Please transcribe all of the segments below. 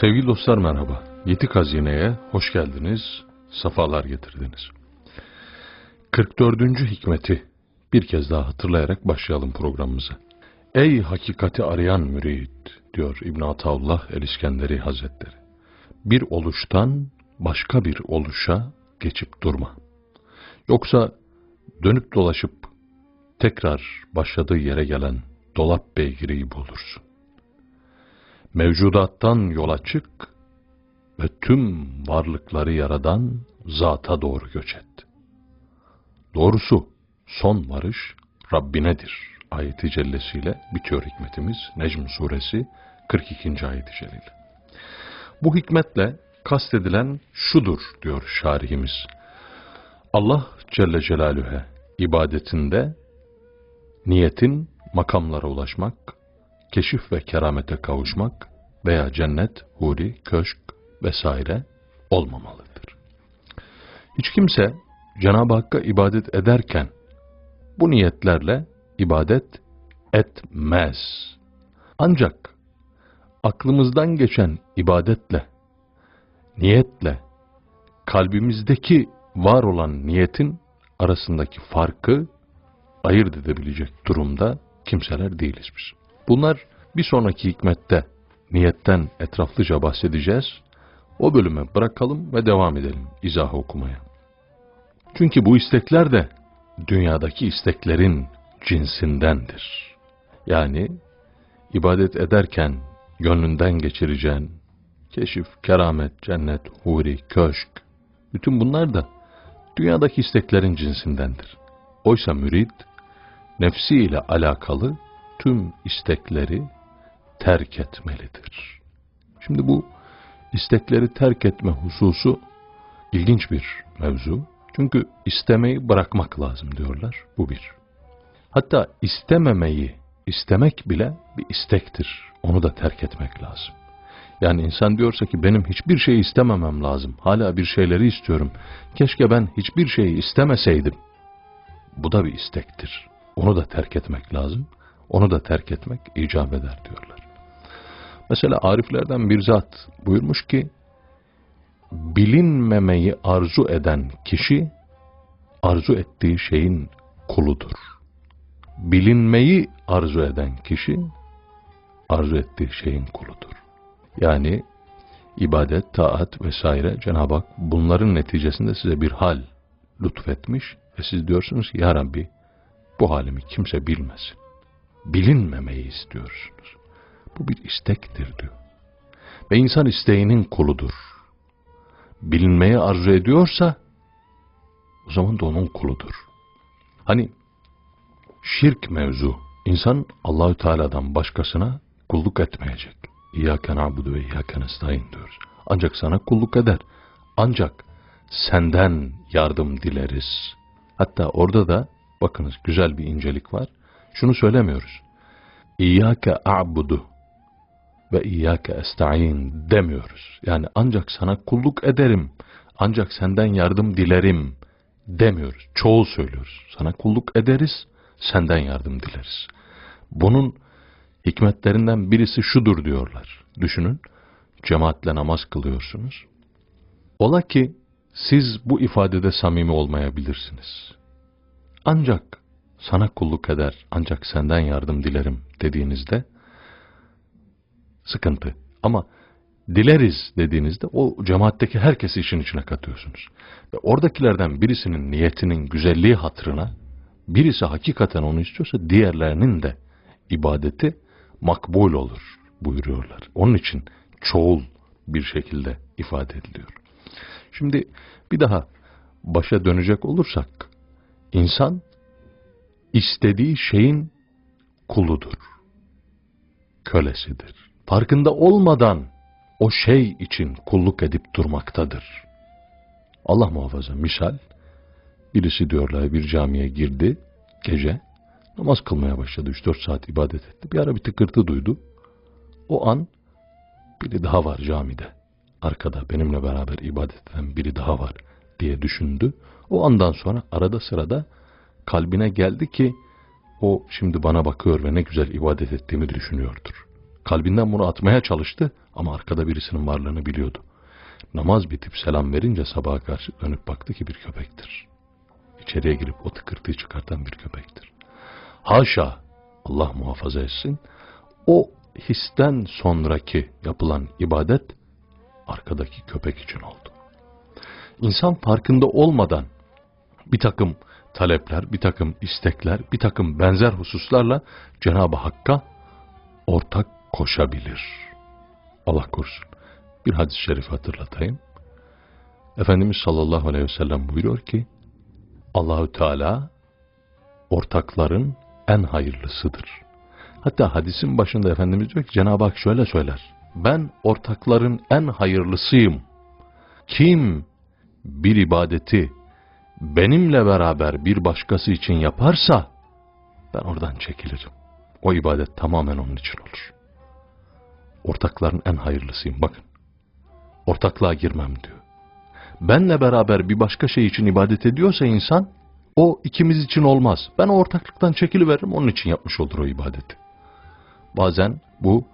Sevgili dostlar merhaba. Yetik Hazine'ye hoş geldiniz, safalar getirdiniz. 44. hikmeti bir kez daha hatırlayarak başlayalım programımıza. Ey hakikati arayan mürid diyor İbn Ataullah el-İskenderi Hazretleri. Bir oluştan başka bir oluşa geçip durma. Yoksa dönüp dolaşıp tekrar başladığı yere gelen dolap beygiri gibi olursun. Mevcudattan yola çık ve tüm varlıkları yaradan zata doğru göç et. Doğrusu son varış Rabbinedir ayeti cellesiyle bitiyor hikmetimiz Necm suresi 42. ayeti celil. Bu hikmetle kastedilen şudur diyor şarihimiz. Allah Celle Celaluhu'ya ibadetinde niyetin makamlara ulaşmak, keşif ve keramete kavuşmak veya cennet, huri, köşk vesaire olmamalıdır. Hiç kimse Cenab-ı Hakk'a ibadet ederken bu niyetlerle ibadet etmez. Ancak aklımızdan geçen ibadetle, niyetle, kalbimizdeki var olan niyetin arasındaki farkı ayırt edebilecek durumda kimseler değiliz biz. Bunlar bir sonraki hikmette niyetten etraflıca bahsedeceğiz. O bölüme bırakalım ve devam edelim izahı okumaya. Çünkü bu istekler de dünyadaki isteklerin cinsindendir. Yani ibadet ederken gönlünden geçireceğin keşif, keramet, cennet, huri, köşk, bütün bunlar da dünyadaki isteklerin cinsindendir. Oysa mürid, nefsiyle alakalı tüm istekleri terk etmelidir. Şimdi bu istekleri terk etme hususu ilginç bir mevzu. Çünkü istemeyi bırakmak lazım diyorlar. Bu bir. Hatta istememeyi istemek bile bir istektir. Onu da terk etmek lazım. Yani insan diyorsa ki benim hiçbir şeyi istememem lazım. Hala bir şeyleri istiyorum. Keşke ben hiçbir şeyi istemeseydim. Bu da bir istektir. Onu da terk etmek lazım. Onu da terk etmek icap eder diyorlar. Mesela ariflerden bir zat buyurmuş ki, bilinmemeyi arzu eden kişi, arzu ettiği şeyin kuludur. Bilinmeyi arzu eden kişi, arzu ettiği şeyin kuludur. Yani ibadet, taat vesaire Cenab-ı Hak bunların neticesinde size bir hal lütfetmiş ve siz diyorsunuz ki Ya Rabbi bu halimi kimse bilmesin. Bilinmemeyi istiyorsunuz. Bu bir istektir diyor. Ve insan isteğinin kuludur. Bilinmeyi arzu ediyorsa o zaman da onun kuludur. Hani şirk mevzu insan Allahü Teala'dan başkasına kulluk etmeyecek. İyyâke na'budu ve iyyâke nestaîn diyoruz. Ancak sana kulluk eder. Ancak senden yardım dileriz. Hatta orada da bakınız güzel bir incelik var. Şunu söylemiyoruz. İyyâke a'budu ve iyyâke esta'in demiyoruz. Yani ancak sana kulluk ederim, ancak senden yardım dilerim demiyoruz. Çoğul söylüyoruz. Sana kulluk ederiz, senden yardım dileriz. Bunun hikmetlerinden birisi şudur diyorlar. Düşünün, cemaatle namaz kılıyorsunuz. Ola ki siz bu ifadede samimi olmayabilirsiniz. Ancak sana kulluk eder, ancak senden yardım dilerim dediğinizde sıkıntı. Ama dileriz dediğinizde o cemaatteki herkesi işin içine katıyorsunuz. Ve oradakilerden birisinin niyetinin güzelliği hatırına birisi hakikaten onu istiyorsa diğerlerinin de ibadeti makbul olur buyuruyorlar. Onun için çoğul bir şekilde ifade ediliyor. Şimdi bir daha başa dönecek olursak insan istediği şeyin kuludur. Kölesidir. Farkında olmadan o şey için kulluk edip durmaktadır. Allah muhafaza misal birisi diyorlar bir camiye girdi gece namaz kılmaya başladı 3-4 saat ibadet etti. Bir ara bir tıkırtı duydu. O an biri daha var camide. Arkada benimle beraber ibadet eden biri daha var diye düşündü. O andan sonra arada sırada kalbine geldi ki o şimdi bana bakıyor ve ne güzel ibadet ettiğimi düşünüyordur. Kalbinden bunu atmaya çalıştı ama arkada birisinin varlığını biliyordu. Namaz bitip selam verince sabaha karşı dönüp baktı ki bir köpektir. İçeriye girip o tıkırtıyı çıkartan bir köpektir. Haşa Allah muhafaza etsin. O histen sonraki yapılan ibadet arkadaki köpek için oldu. İnsan farkında olmadan bir takım talepler, bir takım istekler, bir takım benzer hususlarla Cenab-ı Hakk'a ortak koşabilir. Allah korusun. Bir hadis-i şerif hatırlatayım. Efendimiz sallallahu aleyhi ve sellem buyuruyor ki Allahü Teala ortakların en hayırlısıdır. Hatta hadisin başında Efendimiz diyor ki Cenab-ı Hak şöyle söyler. Ben ortakların en hayırlısıyım. Kim bir ibadeti benimle beraber bir başkası için yaparsa ben oradan çekilirim. O ibadet tamamen onun için olur. Ortakların en hayırlısıyım bakın. Ortaklığa girmem diyor. Benle beraber bir başka şey için ibadet ediyorsa insan o ikimiz için olmaz. Ben o ortaklıktan çekiliveririm onun için yapmış olur o ibadeti. Bazen bu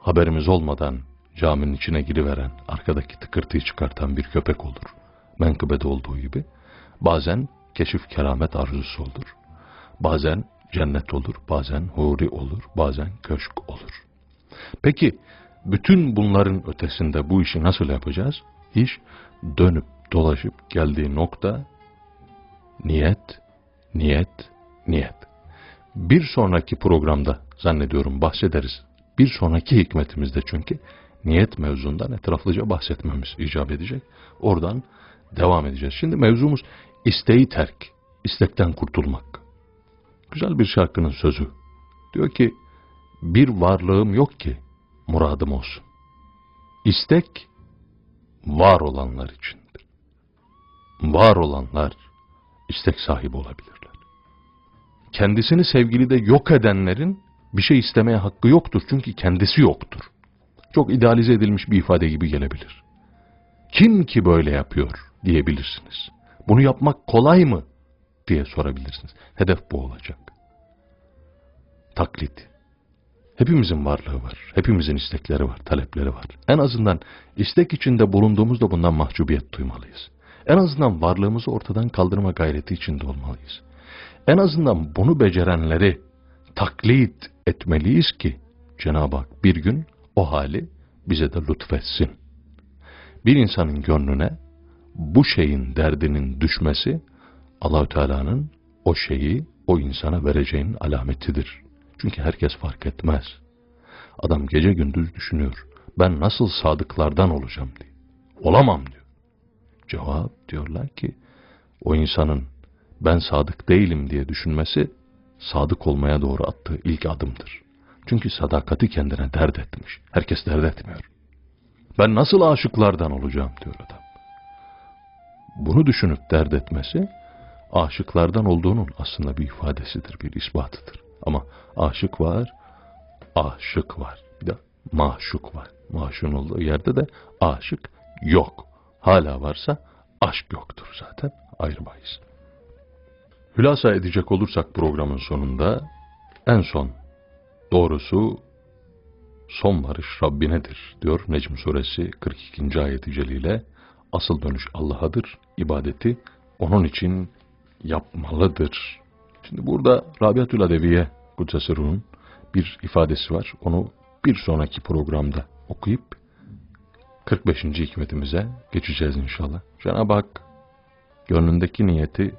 haberimiz olmadan caminin içine giriveren, arkadaki tıkırtıyı çıkartan bir köpek olur. Menkıbede olduğu gibi. Bazen keşif keramet arzusu olur. Bazen cennet olur, bazen huri olur, bazen köşk olur. Peki bütün bunların ötesinde bu işi nasıl yapacağız? İş dönüp dolaşıp geldiği nokta niyet, niyet, niyet. Bir sonraki programda zannediyorum bahsederiz. Bir sonraki hikmetimizde çünkü niyet mevzundan etraflıca bahsetmemiz icap edecek. Oradan devam edeceğiz. Şimdi mevzumuz isteği terk, istekten kurtulmak. Güzel bir şarkının sözü. Diyor ki, bir varlığım yok ki muradım olsun. İstek, var olanlar içindir. Var olanlar, istek sahibi olabilirler. Kendisini sevgili de yok edenlerin bir şey istemeye hakkı yoktur çünkü kendisi yoktur. Çok idealize edilmiş bir ifade gibi gelebilir. Kim ki böyle yapıyor diyebilirsiniz. Bunu yapmak kolay mı diye sorabilirsiniz. Hedef bu olacak. Taklit. Hepimizin varlığı var. Hepimizin istekleri var, talepleri var. En azından istek içinde bulunduğumuzda bundan mahcubiyet duymalıyız. En azından varlığımızı ortadan kaldırma gayreti içinde olmalıyız. En azından bunu becerenleri taklit etmeliyiz ki Cenab-ı Hak bir gün o hali bize de lütfetsin. Bir insanın gönlüne bu şeyin derdinin düşmesi Allahü Teala'nın o şeyi o insana vereceğinin alametidir. Çünkü herkes fark etmez. Adam gece gündüz düşünüyor. Ben nasıl sadıklardan olacağım diye. Olamam diyor. Cevap diyorlar ki o insanın ben sadık değilim diye düşünmesi sadık olmaya doğru attığı ilk adımdır. Çünkü sadakati kendine dert etmiş. Herkes dert etmiyor. Ben nasıl aşıklardan olacağım diyor adam. Bunu düşünüp dert etmesi aşıklardan olduğunun aslında bir ifadesidir, bir ispatıdır. Ama aşık var, aşık var. Bir de maşuk var. Maşun olduğu yerde de aşık yok. Hala varsa aşk yoktur zaten. Ayırmayız. Hülasa edecek olursak programın sonunda en son doğrusu son varış Rabbinedir diyor Necm suresi 42. ayeti celile. Asıl dönüş Allah'adır, ibadeti onun için yapmalıdır. Şimdi burada Rabiatül Adeviye Kudsesirun'un bir ifadesi var. Onu bir sonraki programda okuyup 45. hikmetimize geçeceğiz inşallah. Cenab-ı Hak gönlündeki niyeti